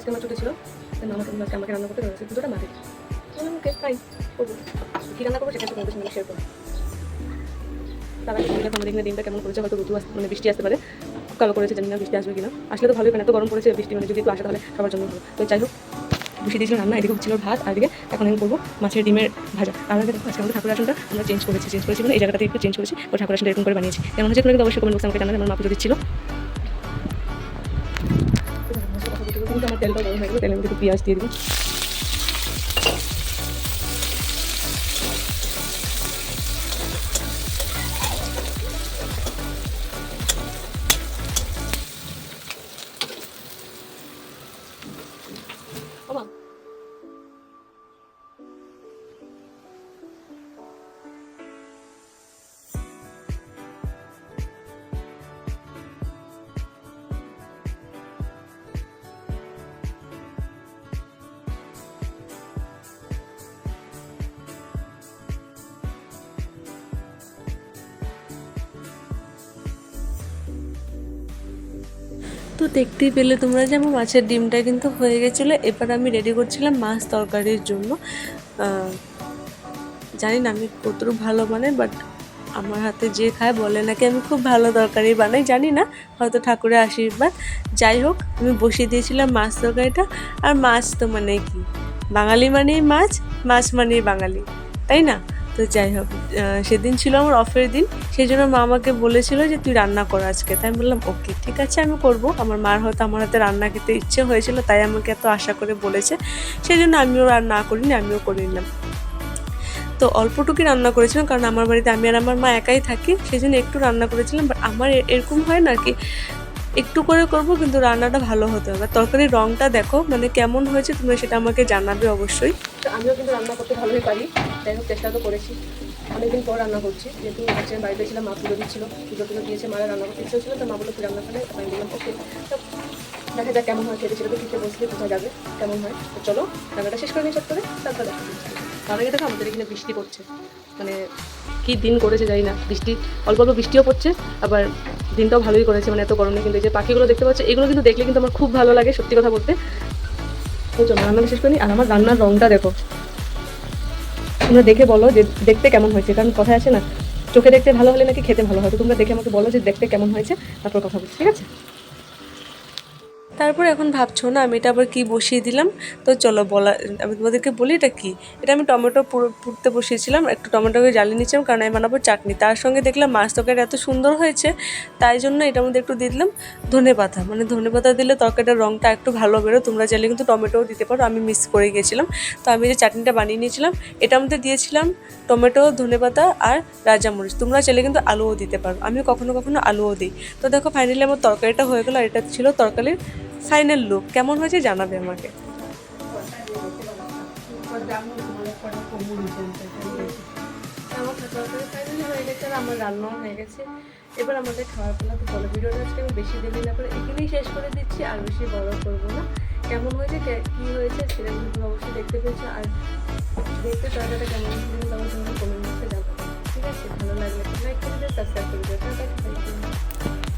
আজকে আমার ছুটি ছিল মামা আজকে আমাকে রান্না করতে রয়েছে দুটোটা মাকে বললাম, ওকে ফাইন করব। কী রান্না করব সেটা তোমাদের সঙ্গে শেয়ার দিনটা কেমন করেছে হয়তো ঋতু আসতে মানে বৃষ্টি আসতে পারে। কালো করেছে, জানি না বৃষ্টি আসবে কিনা। আসলে তো ভালোই, কারণ এত গরম পড়েছে, বৃষ্টি মানে যদি একটু আসে তাহলে সবার জন্য ভালো। তো যাই হোক বসে দিয়েছিল রান্না, এদিকে হচ্ছিল ভাত, আর এদিকে এখন আমি করব মাছের ডিমের ভাজা। তার আগে দেখো, আজকে আমাদের ঠাকুর আসনটা আমরা চেঞ্জ করেছি চেঞ্জ করেছি মানে এই জায়গাটাতে একটু চেঞ্জ করেছি ও ঠাকুর আসনটা এরকম করে বানিয়েছি। কেমন হচ্ছে কোনো অবশ্যই কমেন্ট বক্সে আমাকে জানালে আমার মা পুজো দিচ্ছিল। কিন্তু আমার তেলটা গরম হয়ে গেলো তেলের মধ্যে একটু পেঁয়াজ দিয়ে দিবো তো দেখতেই পেলে তোমরা যে আমার মাছের ডিমটা কিন্তু হয়ে গেছিল। এবার আমি রেডি করছিলাম মাছ তরকারির জন্য। জানি না আমি কতটুকু ভালো বানাই বাট আমার হাতে যে খায় বলে নাকি আমি খুব ভালো তরকারি বানাই, জানি না। হয়তো ঠাকুরের আশীর্বাদ। যাই হোক, আমি বসিয়ে দিয়েছিলাম মাছ তরকারিটা। আর মাছ তো মানে কি? বাঙালি মানেই মাছ মাছ মানেই বাঙালি, তাই না? তো যাই হোক সেদিন ছিল আমার অফের দিন, সেই জন্য মা আমাকে বলেছিল যে তুই রান্না কর আজকে। তাই আমি বললাম, ওকে, ঠিক আছে, আমি করব। আমার মার হয়তো আমার হাতে রান্না খেতে ইচ্ছে হয়েছিল, তাই আমাকে এত আশা করে বলেছে। সেই জন্য আমিও রান্না করিনি, আমিও করে নিলাম। তো অল্পটুকুই রান্না করেছিলাম, কারণ আমার বাড়িতে আমি আর আমার মা একাই থাকি, সেই জন্য একটু রান্না করেছিলাম। বাট আমার এরকম হয় না কি, একটু করে করব, কিন্তু রান্নাটা ভালো হতে হবে। আর তরকারির রঙটা দেখো মানে কেমন হয়েছে তোমরা সেটা আমাকে জানাবে অবশ্যই। আমিও কিন্তু রান্না করতে ভালোই পারি। যাই হোক, চেষ্টা তো করেছি। অনেকদিন পর রান্না করছি। যেহেতু হচ্ছে বাড়িতে ছিলাম, মা পুজো দিচ্ছিল, পুজো টুজো দিয়েছে, মারা রান্না করতে ইচ্ছে ছিল, তো মা বলে রান্না করে আমি বললাম ওকে। তো দেখা যাক কেমন হয়, খেতে ছিল খেতে বসলে বোঝা যাবে কেমন হয়। তো চলো, রান্নাটা শেষ করে নিই চট করে, তারপর দেখা তার আগে দেখো, আমাদের এখানে বৃষ্টি পড়ছে। মানে কি দিন করেছে জানি না। বৃষ্টি, অল্প অল্প বৃষ্টিও পড়ছে, আবার দিনটাও ভালোই করেছে মানে এত গরমে। কিন্তু যে পাখিগুলো দেখতে পাচ্ছে, এগুলো কিন্তু দেখলে কিন্তু আমার খুব ভালো লাগে সত্যি কথা বলতে। তো চলো রান্না শেষ করি আর আমার রান্নার রঙটা দেখো। তোমরা দেখে বলো যে দেখতে কেমন হয়েছে, কারণ কথা আছে না, চোখে দেখতে ভালো হলে নাকি খেতে ভালো হয়? তো তোমরা দেখে আমাকে বলো যে দেখতে কেমন হয়েছে, তারপর কথা বলছি, ঠিক আছে? তারপর এখন ভাবছ, না, আমি এটা আবার কি বসিয়ে দিলাম? তো চলো বলা, আমি তোমাদেরকে বলি এটা কি? এটা আমি টমেটো পুড়তে বসিয়েছিলাম, একটু টমেটোকে জ্বালিয়ে নিচ্ছিলাম কারণ আমি বানাবো চাটনি। তার সঙ্গে দেখলাম মাছ তরকারি এত সুন্দর হয়েছে, তাই জন্য এটার মধ্যে একটু দিয়ে দিলাম ধনে পাতা। মানে ধনে পাতা দিলে তরকারিটার রঙটা একটু ভালো বেরো তোমরা চাইলে কিন্তু টমেটোও দিতে পারো, আমি মিক্স করে গিয়েছিলাম। তো আমি যে চাটনিটা বানিয়ে নিয়েছিলাম, এটার মধ্যে দিয়েছিলাম টমেটো, ধনে পাতা আর রাজামরিচ। তোমরা চাইলে কিন্তু আলুও দিতে পারো আমি কখনো কখনো আলুও দিই। তো দেখো ফাইনালি আমার তরকারিটা হয়ে গেলো, আর এটা ছিল তরকারির ফাইনাল লুক কেমন হয়েছে জানাবে আমাকে? আমার হয়ে গেছে এবার আমাদের খাওয়ার পালা তো বলো ভিডিওটা আজকে আমি বেশি দেরি না করে এখানেই শেষ করে দিচ্ছি, আর বেশি বড় করব না। কেমন হয়েছে? কে- হয়েছে? সেটা কিন্তু অবশ্যই দেখতে পেয়েছ, আর দেখতে তরকারিটা কেমন হয়েছে আমার কমেন্ট বক্সে জানাব। ঠিক আছে? ভালো লাগলে লাইক করে দিও সাবস্ক্রাইব করে bye.